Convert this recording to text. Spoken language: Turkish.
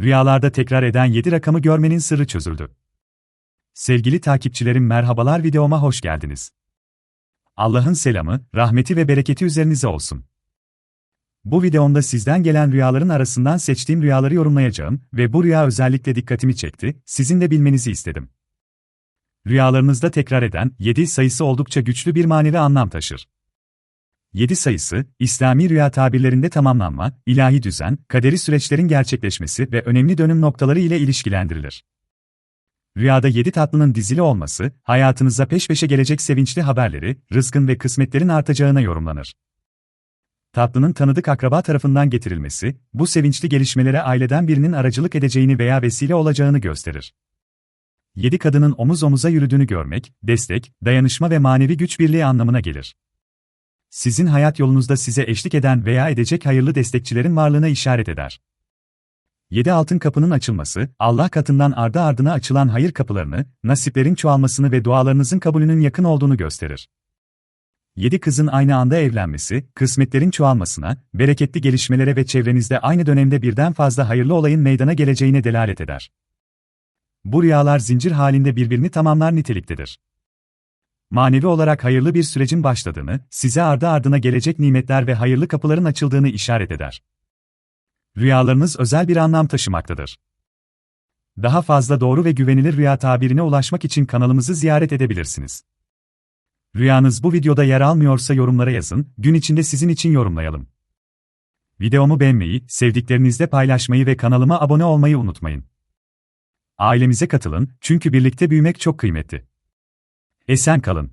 Rüyalarda tekrar eden 7 rakamı görmenin sırrı çözüldü. Sevgili takipçilerim merhabalar videoma hoş geldiniz. Allah'ın selamı, rahmeti ve bereketi üzerinize olsun. Bu videomda sizden gelen rüyaların arasından seçtiğim rüyaları yorumlayacağım ve bu rüya özellikle dikkatimi çekti, sizin de bilmenizi istedim. Rüyalarınızda tekrar eden 7 sayısı oldukça güçlü bir manevi anlam taşır. 7 sayısı, İslami rüya tabirlerinde tamamlanma, ilahi düzen, kaderi süreçlerin gerçekleşmesi ve önemli dönüm noktaları ile ilişkilendirilir. Rüyada 7 tatlının dizili olması, hayatınıza peş peşe gelecek sevinçli haberleri, rızkın ve kısmetlerin artacağına yorumlanır. Tatlının tanıdık akraba tarafından getirilmesi, bu sevinçli gelişmelere aileden birinin aracılık edeceğini veya vesile olacağını gösterir. 7 kadının omuz omuza yürüdüğünü görmek, destek, dayanışma ve manevi güç birliği anlamına gelir sizin hayat yolunuzda size eşlik eden veya edecek hayırlı destekçilerin varlığına işaret eder. 7 altın kapının açılması, Allah katından ardı ardına açılan hayır kapılarını, nasiplerin çoğalmasını ve dualarınızın kabulünün yakın olduğunu gösterir. 7 kızın aynı anda evlenmesi, kısmetlerin çoğalmasına, bereketli gelişmelere ve çevrenizde aynı dönemde birden fazla hayırlı olayın meydana geleceğine delalet eder. Bu rüyalar zincir halinde birbirini tamamlar niteliktedir manevi olarak hayırlı bir sürecin başladığını, size ardı ardına gelecek nimetler ve hayırlı kapıların açıldığını işaret eder. Rüyalarınız özel bir anlam taşımaktadır. Daha fazla doğru ve güvenilir rüya tabirine ulaşmak için kanalımızı ziyaret edebilirsiniz. Rüyanız bu videoda yer almıyorsa yorumlara yazın, gün içinde sizin için yorumlayalım. Videomu beğenmeyi, sevdiklerinizle paylaşmayı ve kanalıma abone olmayı unutmayın. Ailemize katılın, çünkü birlikte büyümek çok kıymetli. Esen kalın.